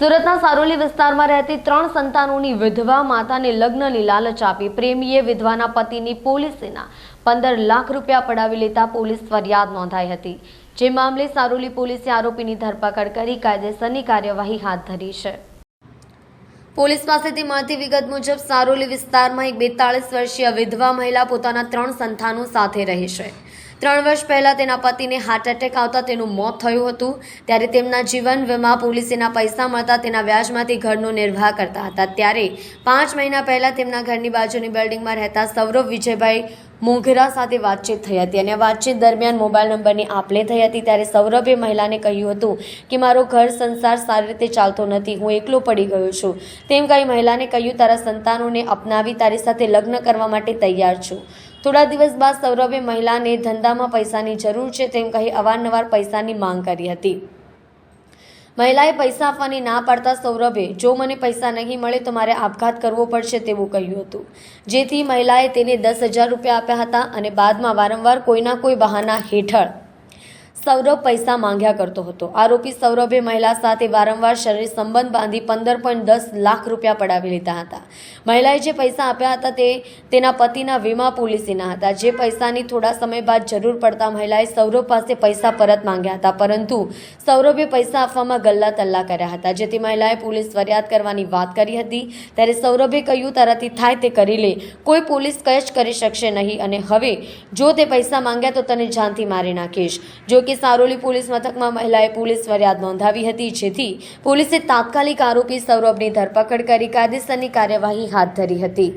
સુરતના સારોલી વિસ્તારમાં રહેતી ત્રણ સંતાનોની વિધવા માતાને લગ્નની લાલચ આપી પ્રેમીએ વિધવાના પતિની પોલીસેના પંદર લાખ રૂપિયા પડાવી લેતા પોલીસ ફરિયાદ નોંધાઈ હતી. જે મામલે સારોલી પોલીસે આરોપીની ધરપકડ કરી કાયદેસરની કાર્યવાહી હાથ ધરી છે. પોલીસ પાસેથી મળતી વિગત મુજબ સારોલી વિસ્તારમાં એક બેતાળીસ વર્ષીય વિધવા મહિલા પોતાના ત્રણ સંતાનો સાથે રહે છે. ત્રણ વર્ષ પહેલાં તેના પતિને હાર્ટ એટેક આવતા તેનું મોત થયું હતું. ત્યારે તેમના જીવન વીમા પોલિસીના પૈસા મળતા તેના વ્યાજમાંથી ઘરનો નિર્વાહ કરતા હતા. ત્યારે પાંચ મહિના પહેલાં તેમના ઘરની બાજુની બિલ્ડિંગમાં રહેતા સૌરભ વિજયભાઈ મોઘરા સાથે વાતચીત થઈ હતી અને વાતચીત દરમિયાન મોબાઈલ નંબરની આપલે થઈ હતી. ત્યારે સૌરભે મહિલાને કહ્યું હતું કે, મારો ઘર સંસાર સારી રીતે ચાલતો નથી. હું એકલો પડી ગયો છું. તેમ કહી મહિલાને કહ્યું, તારા સંતાનોને અપનાવી, તારી સાથે લગ્ન કરવા માટે તૈયાર છું. થોડા દિવસ બાદ સૌરભે મહિલાને ધંધામાં પૈસાની જરૂર છે તેમ કહી અવારનવાર પૈસાની માંગ કરી હતી. મહિલાએ પૈસા આપવાની ના પાડતા સૌરભે, જો મને પૈસા નહીં મળે તો મારે આપઘાત કરવો પડશે, તેવું કહ્યું હતું. જેથી મહિલાએ તેને દસ હજાર રૂપિયા આપ્યા હતા અને બાદમાં વારંવાર કોઈના કોઈ બહાના હેઠળ સૌરભ પૈસા માંગ્યા કરતો હતો. આરોપી સૌરભે મહિલા સાથે વારંવાર શરીર સંબંધ બાંધી પંદર પોઈન્ટ દસ લાખ રૂપિયા પડાવી લીધા હતા. મહિલાએ જે પૈસા આપ્યા હતા તે તેના પતિના વીમા પોલિસીના હતા. જે પૈસાની થોડા સમય બાદ જરૂર પડતા મહિલાએ સૌરભ પાસે પૈસા પરત માંગ્યા હતા, પરંતુ સૌરભે પૈસા આપવામાં ગલ્લા તલ્લા કર્યા હતા. જેથી મહિલાએ પોલીસ ફરિયાદ કરવાની વાત કરી હતી. ત્યારે સૌરભે કહ્યું, તારાથી થાય તે કરી લે. કોઈ પોલીસ કંઈ કરી શકશે નહીં અને હવે જો તે પૈસા માંગ્યા તો તને જાનથી મારી નાખીશ. જો કે સારોલી પોલીસ મથકમાં મહિલાએ પોલીસ ફરિયાદ નોંધાવી હતી, જેથી પોલીસે તાત્કાલિક આરોપી સૌરભની ધરપકડ કરી કાયદેસરની કાર્યવાહી હાથ ધરી હતી.